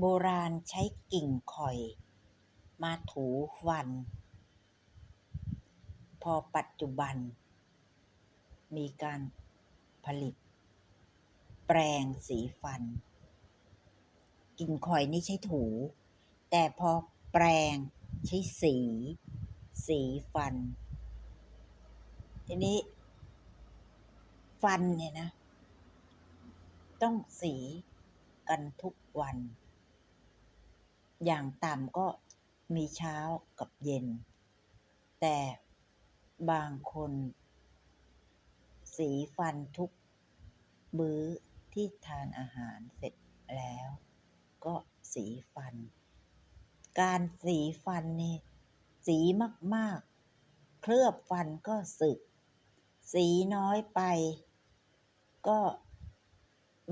โบราณใช้กิ่งข่อย มาถูฟัน พอปัจจุบัน มีการผลิต แปรงสีฟัน กิ่งข่อยนี่ใช้ถู แต่พอแปรงใช้สี สีฟัน ทีนี้ ฟันเนี่ยนะ ต้องสีกันทุกวัน อย่างต่ำก็มีเช้ากับเย็น แต่บางคน สีฟันทุกมื้อที่ทานอาหารเสร็จแล้ว ก็สีฟัน การสีฟันนี่สีมาก ๆ เคลือบฟันก็สึก สีน้อยไป ก็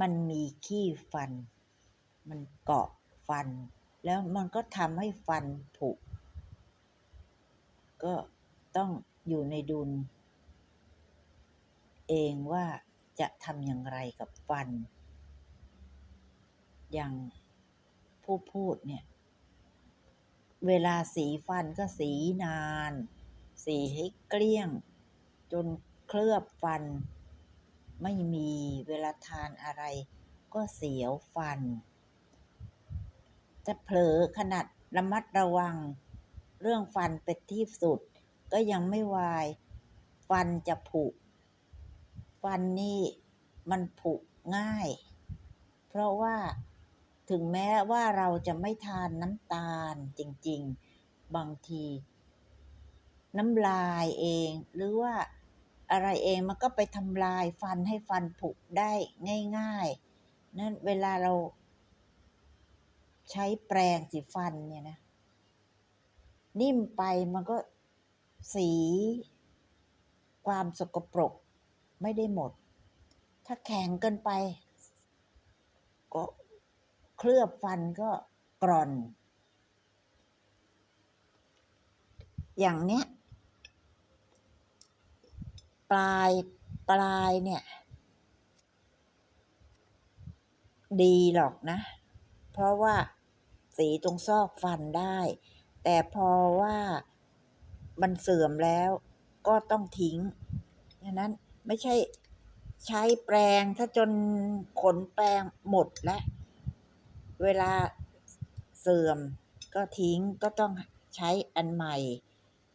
มันมีขี้ฟัน มันเกาะฟัน แล้วมันก็ทำให้ฟันผุ ก็ต้องอยู่ในดุล เองว่าจะทำอย่างไรกับฟัน อย่างผู้พูดเนี่ย เวลาสีฟันก็สีนาน สีให้เกลี้ยง จนเคลือบฟัน ไม่มีเวลาทานอะไรก็เสียวฟัน จะเผลอขนาดระมัดระวัง เรื่องฟันเป็นที่สุด ก็ยังไม่วาย ฟันจะผุ ฟันนี่มันผุง่าย เพราะว่าถึงแม้ว่าเราจะไม่ทานน้ำตาลจริง ๆ บางที น้ำลายเอง หรือว่าอะไรเองมันก็ไปทำลายฟันให้ฟันผุได้ง่าย ๆ นั้นเวลาเรา ใช้แปรงสีฟันเนี่ยนะ นิ่มไปมันก็สี ความสกปรกไม่ได้หมด ถ้าแข็งเกินไป ก็เคลือบฟันก็กร่อน อย่างเนี้ย ปลายปลายเนี่ย ดีหรอกนะ เพราะว่า สีตรงซอกฟันได้ แต่พอว่ามันเสื่อมแล้วก็ต้องทิ้งฉะนั้นไม่ใช่ใช้แปรงเสียจนขนแปรงหมดแล้วเวลาเสื่อมก็ทิ้งก็ต้องใช้อันใหม่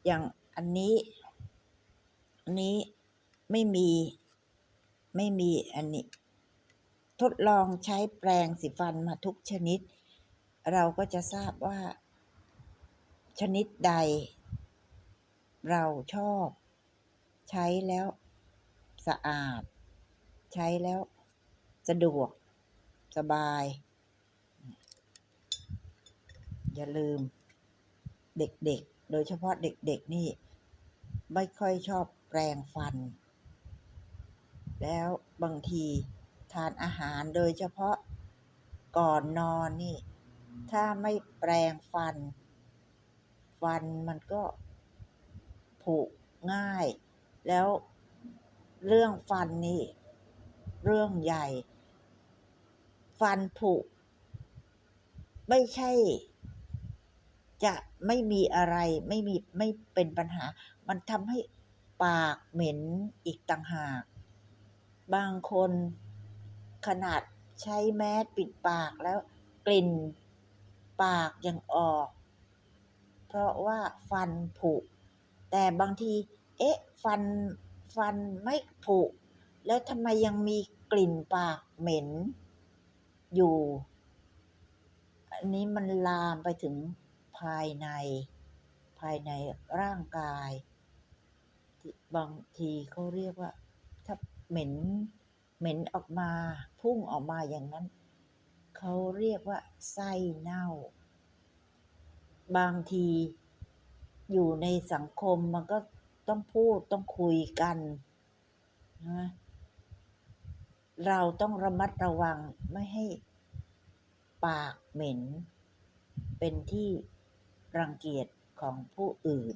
อย่างอันนี้ อันนี้ไม่มีไม่มีอันนี้ ทดลองใช้แปรงสีฟันมาทุกชนิด เราก็จะทราบว่า ชนิดใด เราชอบ ใช้แล้ว สะอาด ใช้แล้ว สะดวก สบาย อย่าลืม เด็กๆ โดยเฉพาะเด็กๆ นี่ ไม่ค่อยชอบแปรงฟัน แล้วบางทีทานอาหารโดยเฉพาะก่อนนอนนี่ ถ้าไม่แปรงฟัน ฟันมันก็ผุง่าย แล้วเรื่องฟันนี่เรื่องใหญ่ ฟันผุ ไม่ใช่ จะไม่มีอะไรไม่มีไม่เป็นปัญหา มันทำให้ปากเหม็นอีกต่างหาก บางคนขนาดใช้แมสปิดปากแล้วกลิ่น ปากยังออก เพราะว่าฟันผุ แต่บางที เอ๊ะ ฟัน ฟันไม่ผุ แล้วทำไมยังมีกลิ่นปากเหม็น อยู่ อันนี้มันลามไปถึงภายใน ภายในร่างกาย บางทีเขาเรียกว่า ถ้าเหม็น เหม็นออกมา พุ่งออกมาอย่างนั้น เขาเรียกว่าไส้เน่า บางทีอยู่ในสังคมมันก็ต้องพูดต้องคุยกันนะเราต้องระมัดระวังไม่ให้ปากเหม็น เป็นที่รังเกียจของผู้อื่น